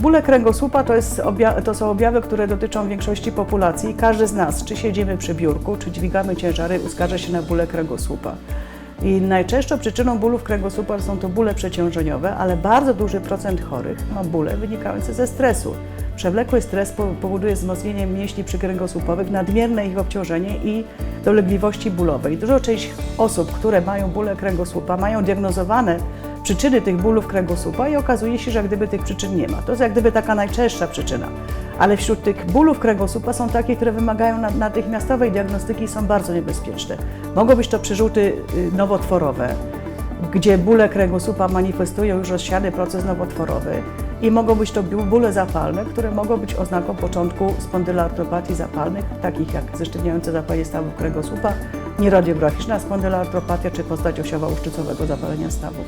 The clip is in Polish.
Bóle kręgosłupa to, jest to są objawy, które dotyczą większości populacji. Każdy z nas, czy siedzimy przy biurku, czy dźwigamy ciężary, uskarża się na bóle kręgosłupa. I najczęstszą przyczyną bólów kręgosłupa są to bóle przeciążeniowe, ale bardzo duży procent chorych ma bóle wynikające ze stresu. Przewlekły stres po- powoduje wzmocnienie mięśni przykręgosłupowych, nadmierne ich obciążenie i dolegliwości bólowej. Dużo część osób, które mają bóle kręgosłupa, mają diagnozowane przyczyny tych bólów kręgosłupa i okazuje się, że jak gdyby tych przyczyn nie ma. To jest jak gdyby taka najczęstsza przyczyna. Ale wśród tych bólów kręgosłupa są takie, które wymagają na- natychmiastowej diagnostyki i są bardzo niebezpieczne. Mogą być to przerzuty y, nowotworowe, gdzie bóle kręgosłupa manifestują już rozsiany proces nowotworowy i mogą być to bóle zapalne, które mogą być oznaką początku spondyloartropatii zapalnych, takich jak zesztywniające zapalenie stawów kręgosłupa, nieradiograficzna spondyloartropatia czy postać osiowa łuszczycowego zapalenia stawów.